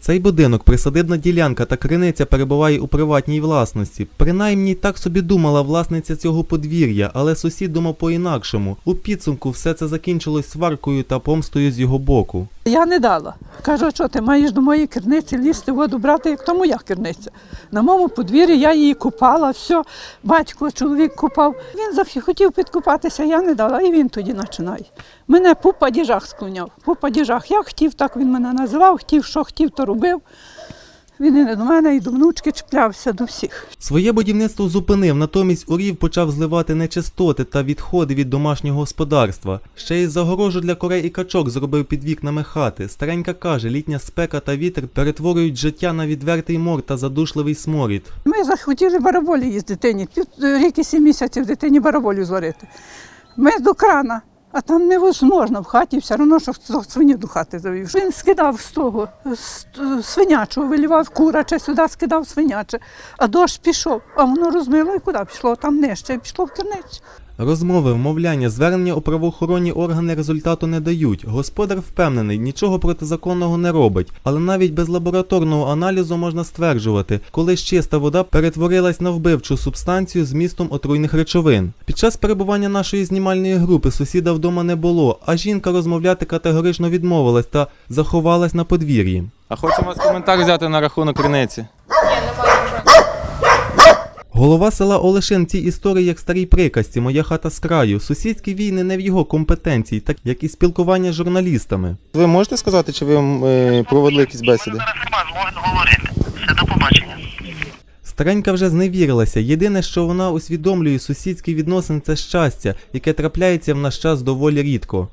Цей будинок, присадибна ділянка та криниця перебуває у приватній власності. Принаймні так собі думала власниця цього подвір'я, але сусід думав по-інакшому. У підсумку все це закінчилось сваркою та помстою з його боку. Я не дала. Кажу, що ти маєш до моєї керниці лізти воду брати, як то моя керниця. На моєму подвір'ї я її купала, все, батько, чоловік купав. Він захотів підкупатися, я не дала, і він тоді починає. Мене по падіжах склоняв, по падіжах. Я хотів, так він мене називав, хотів, що хотів, то робив. Він і до мене, і до внучки чіплявся до всіх. Своє будівництво зупинив, натомість урів почав зливати нечистоти та відходи від домашнього господарства. Ще й загорожу для корей і качок зробив під вікнами хати. Старенька каже, літня спека та вітер перетворюють життя на відвертий мор та задушливий сморід. Ми захотіли бараболі їсти дитині, пів рік і сім місяців дитині бараболю зварити. Ми до крана, а там невозможно в хаті, все одно, що хто свиню до хати завів. Він скидав з того з е, свинячого, вилівав кураче, сюди скидав свиняче, а дощ пішов, а воно розмило і куди пішло? Там нижче, пішло в керницю. Розмови, вмовляння, звернення у правоохоронні органи результату не дають. Господар впевнений, нічого протизаконного не робить, але навіть без лабораторного аналізу можна стверджувати, коли ж чиста вода перетворилась на вбивчу субстанцію з містом отруйних речовин. Під час перебування нашої знімальної групи сусіда вдома не було, а жінка розмовляти категорично відмовилась та заховалась на подвір'ї. А хочемо вас коментар взяти на рахунок криниці. Голова села Олешин цій історії як старій приказці, моя хата з краю. Сусідські війни не в його компетенції, так як і спілкування з журналістами. Ви можете сказати, чи ви е, проводили якісь бесіди? Зараз нема змоги говорити. Все, до побачення. Старенька вже зневірилася. Єдине, що вона усвідомлює, сусідські відносини це щастя, яке трапляється в наш час доволі рідко.